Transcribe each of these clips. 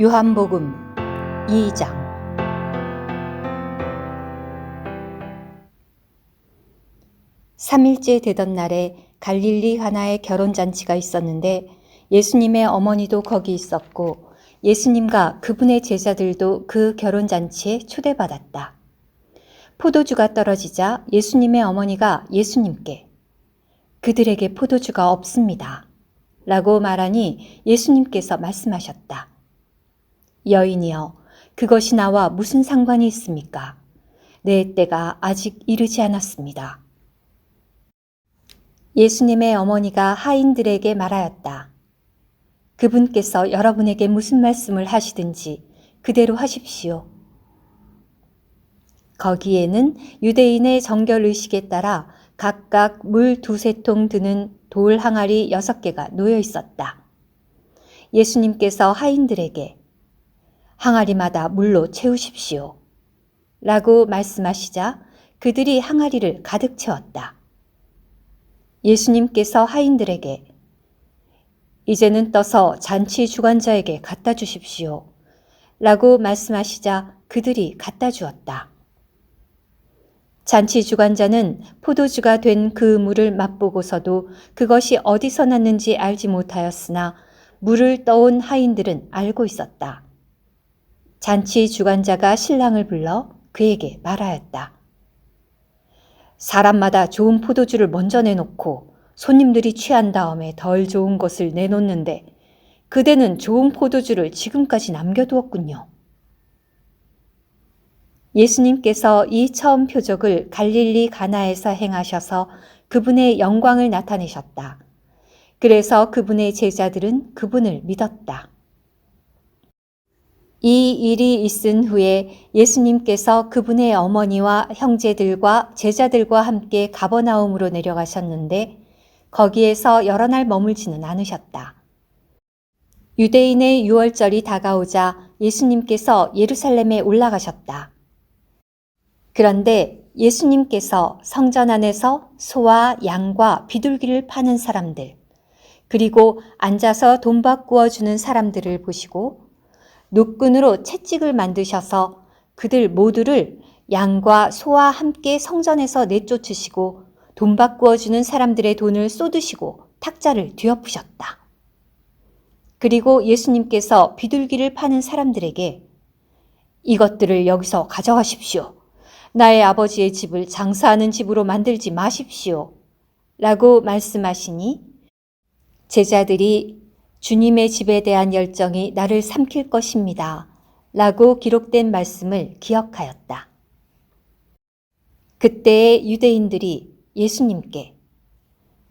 요한복음 2장 삼일째 되던 날에 갈릴리 하나의 결혼잔치가 있었는데 예수님의 어머니도 거기 있었고 예수님과 그분의 제자들도 그 결혼잔치에 초대받았다. 포도주가 떨어지자 예수님의 어머니가 예수님께 그들에게 포도주가 없습니다. 라고 말하니 예수님께서 말씀하셨다. 여인이여, 그것이 나와 무슨 상관이 있습니까? 내 때가 아직 이르지 않았습니다. 예수님의 어머니가 하인들에게 말하였다. 그분께서 여러분에게 무슨 말씀을 하시든지 그대로 하십시오. 거기에는 유대인의 정결 의식에 따라 각각 물 두세 통 드는 돌 항아리 여섯 개가 놓여 있었다. 예수님께서 하인들에게 항아리마다 물로 채우십시오. 라고 말씀하시자 그들이 항아리를 가득 채웠다. 예수님께서 하인들에게 이제는 떠서 잔치 주관자에게 갖다 주십시오. 라고 말씀하시자 그들이 갖다 주었다. 잔치 주관자는 포도주가 된 그 물을 맛보고서도 그것이 어디서 났는지 알지 못하였으나 물을 떠온 하인들은 알고 있었다. 잔치 주관자가 신랑을 불러 그에게 말하였다. 사람마다 좋은 포도주를 먼저 내놓고 손님들이 취한 다음에 덜 좋은 것을 내놓는데 그대는 좋은 포도주를 지금까지 남겨두었군요. 예수님께서 이 처음 표적을 갈릴리 가나에서 행하셔서 그분의 영광을 나타내셨다. 그래서 그분의 제자들은 그분을 믿었다. 이 일이 있은 후에 예수님께서 그분의 어머니와 형제들과 제자들과 함께 가버나움으로 내려가셨는데 거기에서 여러 날 머물지는 않으셨다. 유대인의 유월절이 다가오자 예수님께서 예루살렘에 올라가셨다. 그런데 예수님께서 성전 안에서 소와 양과 비둘기를 파는 사람들, 그리고 앉아서 돈 바꾸어 주는 사람들을 보시고 노끈으로 채찍을 만드셔서 그들 모두를 양과 소와 함께 성전에서 내쫓으시고 돈 바꾸어 주는 사람들의 돈을 쏟으시고 탁자를 뒤엎으셨다. 그리고 예수님께서 비둘기를 파는 사람들에게 이것들을 여기서 가져가십시오. 나의 아버지의 집을 장사하는 집으로 만들지 마십시오. 라고 말씀하시니 제자들이 주님의 집에 대한 열정이 나를 삼킬 것입니다. 라고 기록된 말씀을 기억하였다. 그때의 유대인들이 예수님께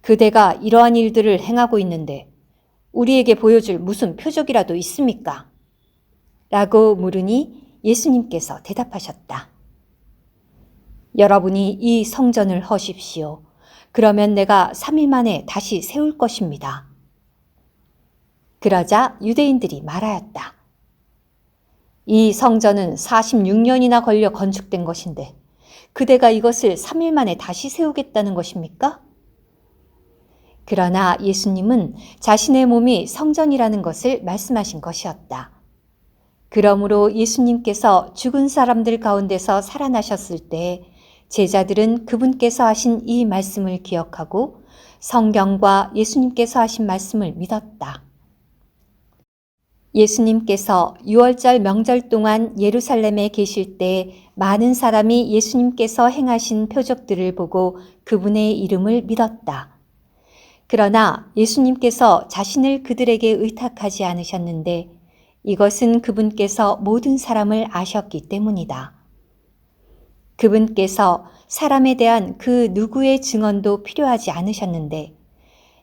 그대가 이러한 일들을 행하고 있는데 우리에게 보여줄 무슨 표적이라도 있습니까? 라고 물으니 예수님께서 대답하셨다. 여러분이 이 성전을 허십시오. 그러면 내가 3일 만에 다시 세울 것입니다. 그러자 유대인들이 말하였다. 이 성전은 46년이나 걸려 건축된 것인데 그대가 이것을 3일 만에 다시 세우겠다는 것입니까? 그러나 예수님은 자신의 몸이 성전이라는 것을 말씀하신 것이었다. 그러므로 예수님께서 죽은 사람들 가운데서 살아나셨을 때 제자들은 그분께서 하신 이 말씀을 기억하고 성경과 예수님께서 하신 말씀을 믿었다. 예수님께서 6월절 명절 동안 예루살렘에 계실 때 많은 사람이 예수님께서 행하신 표적들을 보고 그분의 이름을 믿었다. 그러나 예수님께서 자신을 그들에게 의탁하지 않으셨는데 이것은 그분께서 모든 사람을 아셨기 때문이다. 그분께서 사람에 대한 그 누구의 증언도 필요하지 않으셨는데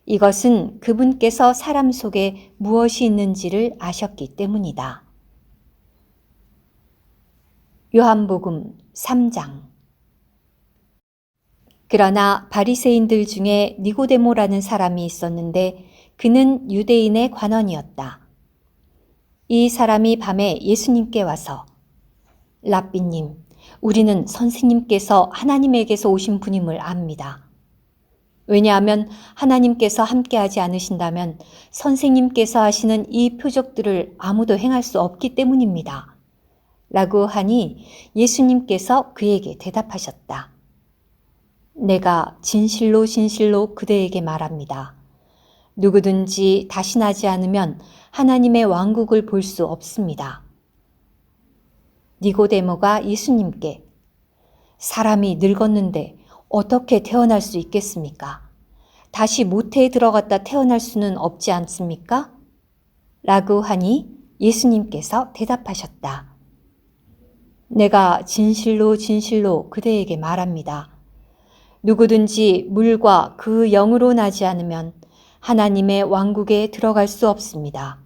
이것은 그분께서 사람 속에 무엇이 있는지를 아셨기 때문이다. 요한복음 3장 그러나 바리새인들 중에 니고데모라는 사람이 있었는데 그는 유대인의 관원이었다. 이 사람이 밤에 예수님께 와서 라삐님, 우리는 선생님께서 하나님에게서 오신 분임을 압니다. 왜냐하면 하나님께서 함께하지 않으신다면 선생님께서 하시는 이 표적들을 아무도 행할 수 없기 때문입니다. 라고 하니 예수님께서 그에게 대답하셨다. 내가 진실로 진실로 그대에게 말합니다. 누구든지 다시 나지 않으면 하나님의 왕국을 볼 수 없습니다. 니고데모가 예수님께 사람이 늙었는데 어떻게 태어날 수 있겠습니까? 다시 모태에 들어갔다 태어날 수는 없지 않습니까? 라고 하니 예수님께서 대답하셨다. 내가 진실로 진실로 그대에게 말합니다. 누구든지 물과 그 영으로 나지 않으면 하나님의 왕국에 들어갈 수 없습니다.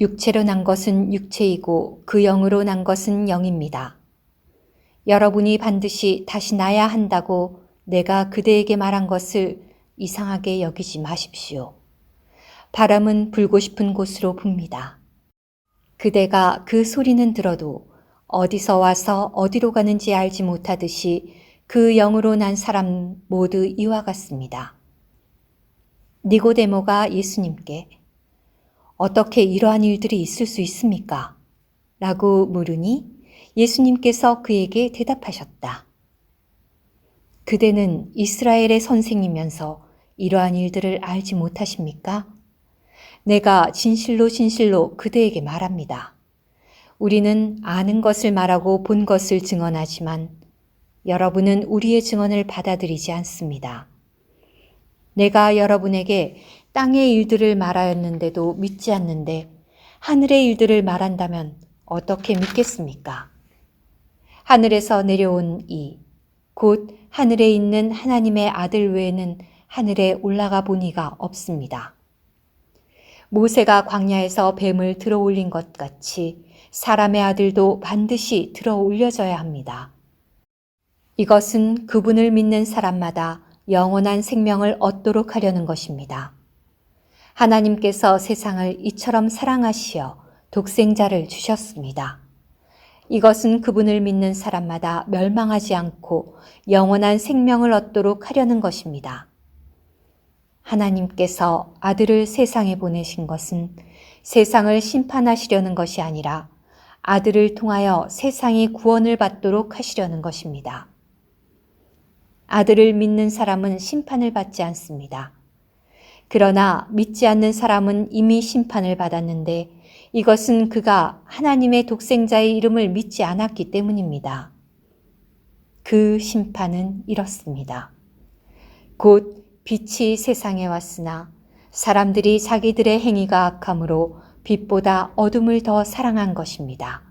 육체로 난 것은 육체이고 그 영으로 난 것은 영입니다. 여러분이 반드시 다시 나야 한다고 내가 그대에게 말한 것을 이상하게 여기지 마십시오. 바람은 불고 싶은 곳으로 붑니다. 그대가 그 소리는 들어도 어디서 와서 어디로 가는지 알지 못하듯이 그 영으로 난 사람 모두 이와 같습니다. 니고데모가 예수님께 어떻게 이러한 일들이 있을 수 있습니까? 라고 물으니 예수님께서 그에게 대답하셨다. 그대는 이스라엘의 선생이면서 이러한 일들을 알지 못하십니까? 내가 진실로 진실로 그대에게 말합니다. 우리는 아는 것을 말하고 본 것을 증언하지만 여러분은 우리의 증언을 받아들이지 않습니다. 내가 여러분에게 땅의 일들을 말하였는데도 믿지 않는데 하늘의 일들을 말한다면 어떻게 믿겠습니까? 하늘에서 내려온 이, 곧 하늘에 있는 하나님의 아들 외에는 하늘에 올라가 보니가 없습니다. 모세가 광야에서 뱀을 들어 올린 것 같이 사람의 아들도 반드시 들어 올려져야 합니다. 이것은 그분을 믿는 사람마다 영원한 생명을 얻도록 하려는 것입니다. 하나님께서 세상을 이처럼 사랑하시어 독생자를 주셨습니다. 이것은 그분을 믿는 사람마다 멸망하지 않고 영원한 생명을 얻도록 하려는 것입니다. 하나님께서 아들을 세상에 보내신 것은 세상을 심판하시려는 것이 아니라 아들을 통하여 세상이 구원을 받도록 하시려는 것입니다. 아들을 믿는 사람은 심판을 받지 않습니다. 그러나 믿지 않는 사람은 이미 심판을 받았는데 이것은 그가 하나님의 독생자의 이름을 믿지 않았기 때문입니다. 그 심판은 이렇습니다. 곧 빛이 세상에 왔으나 사람들이 자기들의 행위가 악함으로 빛보다 어둠을 더 사랑한 것입니다.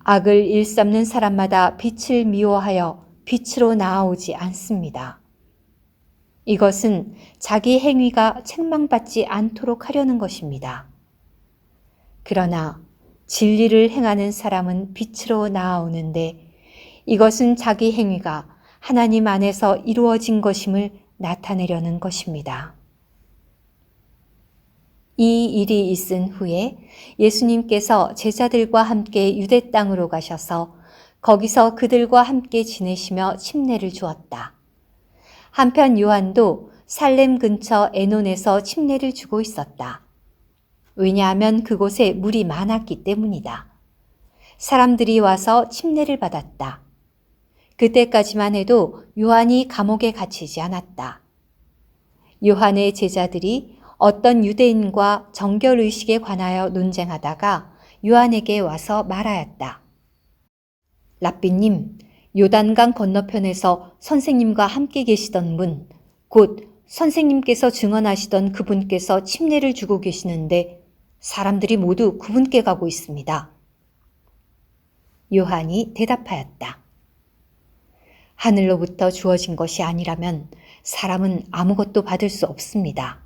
악을 일삼는 사람마다 빛을 미워하여 빛으로 나아오지 않습니다. 이것은 자기 행위가 책망받지 않도록 하려는 것입니다. 그러나 진리를 행하는 사람은 빛으로 나아오는데 이것은 자기 행위가 하나님 안에서 이루어진 것임을 나타내려는 것입니다. 이 일이 있은 후에 예수님께서 제자들과 함께 유대 땅으로 가셔서 거기서 그들과 함께 지내시며 침례를 주었다. 한편 요한도 살렘 근처 에논에서 침례를 주고 있었다. 왜냐하면 그곳에 물이 많았기 때문이다. 사람들이 와서 침례를 받았다. 그때까지만 해도 요한이 감옥에 갇히지 않았다. 요한의 제자들이 어떤 유대인과 정결의식에 관하여 논쟁하다가 요한에게 와서 말하였다. 랍비님, 요단강 건너편에서 선생님과 함께 계시던 분, 곧 선생님께서 증언하시던 그분께서 침례를 주고 계시는데 사람들이 모두 그분께 가고 있습니다. 요한이 대답하였다. 하늘로부터 주어진 것이 아니라면 사람은 아무것도 받을 수 없습니다.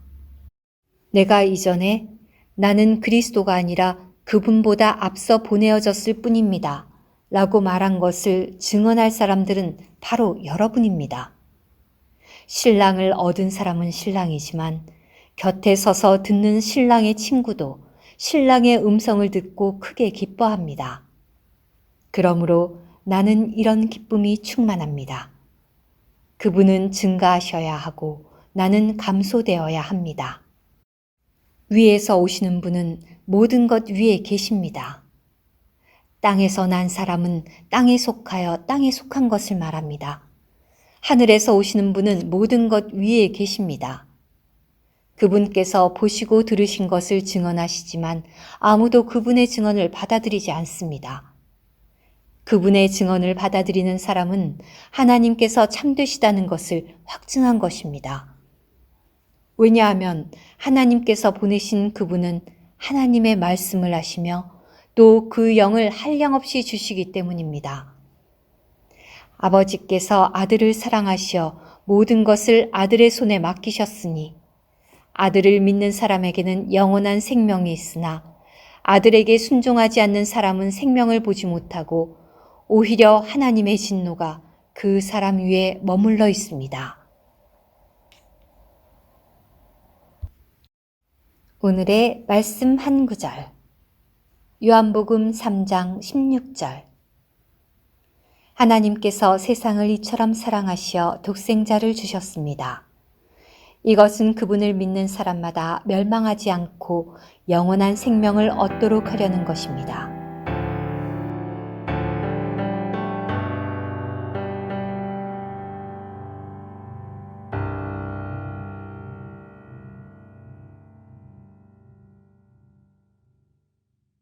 내가 이전에 나는 그리스도가 아니라 그분보다 앞서 보내어졌을 뿐입니다. 라고 말한 것을 증언할 사람들은 바로 여러분입니다. 신랑을 얻은 사람은 신랑이지만 곁에 서서 듣는 신랑의 친구도 신랑의 음성을 듣고 크게 기뻐합니다. 그러므로 나는 이런 기쁨이 충만합니다. 그분은 증가하셔야 하고 나는 감소되어야 합니다. 위에서 오시는 분은 모든 것 위에 계십니다. 땅에서 난 사람은 땅에 속하여 땅에 속한 것을 말합니다. 하늘에서 오시는 분은 모든 것 위에 계십니다. 그분께서 보시고 들으신 것을 증언하시지만 아무도 그분의 증언을 받아들이지 않습니다. 그분의 증언을 받아들이는 사람은 하나님께서 참되시다는 것을 확증한 것입니다. 왜냐하면 하나님께서 보내신 그분은 하나님의 말씀을 하시며 또 그 영을 한량없이 주시기 때문입니다. 아버지께서 아들을 사랑하시어 모든 것을 아들의 손에 맡기셨으니 아들을 믿는 사람에게는 영원한 생명이 있으나 아들에게 순종하지 않는 사람은 생명을 보지 못하고 오히려 하나님의 진노가 그 사람 위에 머물러 있습니다. 오늘의 말씀 한 구절. 요한복음 3장 16절. 하나님께서 세상을 이처럼 사랑하시어 독생자를 주셨습니다. 이것은 그분을 믿는 사람마다 멸망하지 않고 영원한 생명을 얻도록 하려는 것입니다.